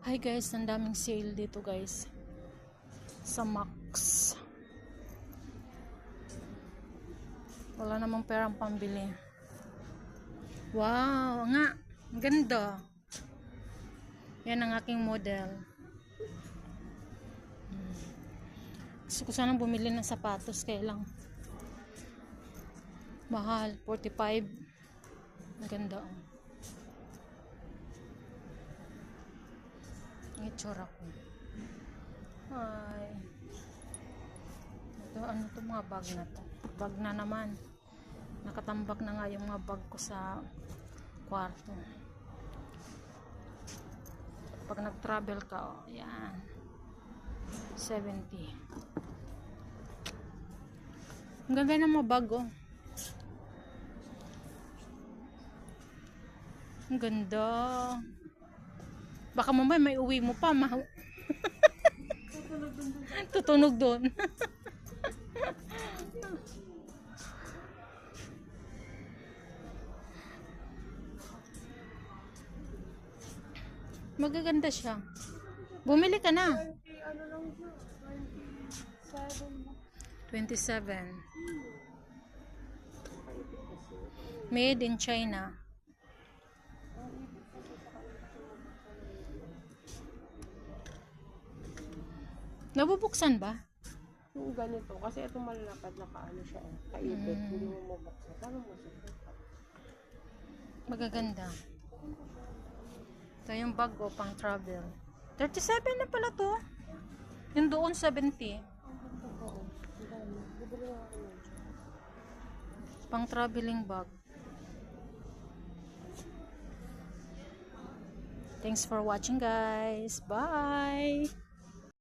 Hi guys, ang daming sale dito guys. Sa Max. Wala namang perang pambili. Wow, nga. Ganda. Yan ang aking model. Hmm. Gusto ko sanang bumili ng sapatos. Kaya lang. Mahal. 45. Ang ganda. oh. Ang itsura ko. Hi. Ito, ano to mga bag na to? Bag na naman. Nakatambak na nga yung mga bag ko sa kwarto. Pag nag-travel ka, oh, yan. 70. Ang ganda ng mga bag, oh. Ang ganda. Baka mamaya may uwi mo pa, ma. Tutunog doon. Magaganda siya. Bumili ka na. ano lang siya, 27 27. Made in China. Nabubuksan ba? Yung ganito, kasi ito malalapad na kaano siya, eh, kaibig, hindi mo mabuksan. Paano mo siya? Magaganda. Ito yung bag ko pang travel. 37 na pala to. Yung doon 70. Oo, ang dami. Bibili nga ako yun. Pang traveling bag. Thanks for watching guys. Bye!